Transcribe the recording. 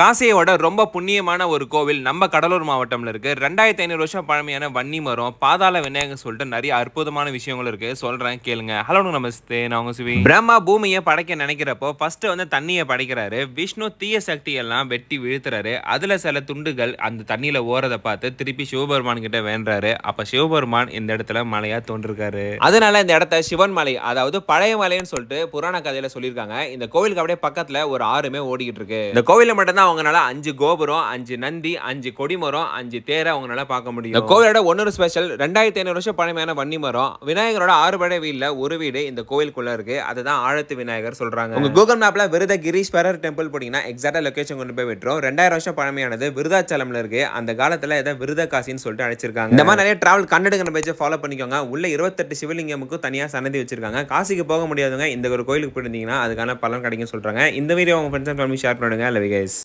காசியோட ரொம்ப புண்ணியமான ஒரு கோவில் நம்ம கடலூர் மாவட்டம்ல இருக்கு. ரெண்டாயிரத்தி ஐநூறு வருஷம் பழமையான வன்னி மரம் பாதாள விநாயகர் சொல்லிட்டு நிறைய அற்புதமான விஷயங்கள் இருக்கு. சொல்றேன் கேளுங்க. ஹலோ நமஸ்தே நான் உங்க சிவி. பிரம்மா பூமியை படைக்க நினைக்கிறப்போ ஃபர்ஸ்ட் வந்து தண்ணியை படைக்கிறாரு. விஷ்ணு தீய சக்தி எல்லாம் வெட்டி வீழ்த்துறாரு. அதுல சில துண்டுகள் அந்த தண்ணியில ஓறதை பார்த்து திருப்பி சிவபெருமான் கிட்ட வேண்டுறாரு. அப்ப சிவபெருமான் இந்த இடத்துல மலையா தோன்றிருக்காரு. அதனால இந்த இடத்த சிவன் மலை அதாவது பழைய மலைன்னு சொல்லிட்டு புராண கதையில சொல்லியிருக்காங்க. இந்த கோவிலுக்கு அப்படியே பக்கத்துல ஒரு ஆறுமே ஓடிக்கிட்டு இருக்கு. இந்த கோவில்ல மட்டும்தான் அவங்களால அஞ்சு கோபுரம் அஞ்சு நந்தி அஞ்சு கொடிமரம் அஞ்சு தேரை அவங்களால பார்க்க முடியும். இந்த கோவிலோட ஒன்னொரு ஸ்பெஷல் ரெண்டாயிரத்தி ஐநூறு வருஷம் பழமையான வன்னி மரம் விநாயகரோட ஆறு படை வீல்ல ஒரு வீடு இந்த கோவிலுக்குள்ள இருக்கு. அதுதான் ஆழத்து விநாயகர் சொல்றாங்க. உங்க கூகுள் மேப்ல விருத கிரீஸ்வரர் டெம்பிள் போனீங்கன்னா எக்ஸாக்டா லொகேஷன் கொண்டு போய் விட்டுரும். ரெண்டாயிரம் வருஷம் பழமையானது விருதாச்சலம்ல இருக்கு. அந்த காலத்துல இதை விருத காசின்னு சொல்லிட்டு அழைச்சிருக்காங்க. இந்த மாதிரி நிறைய டிராவல் கண்டெடுங்கிற பேஜை ஃபாலோ பண்ணிக்கோங்க. உள்ள இருபத்தெட்டு சிவலிங்கமுக்கும் தனியா சன்னதி வச்சிருக்காங்க. காசிக்கு போக முடியாதவங்க இந்த ஒரு கோயிலுக்கு போயிருந்தீங்கன்னா அதுக்கான பலன் கிடைக்கும் சொல்றாங்க. இந்த வீடியோ உங்க ஃப்ரெண்ட்ஸ் ஃபேமிலி ஷேர் பண்ணுங்க லவ் கைஸ்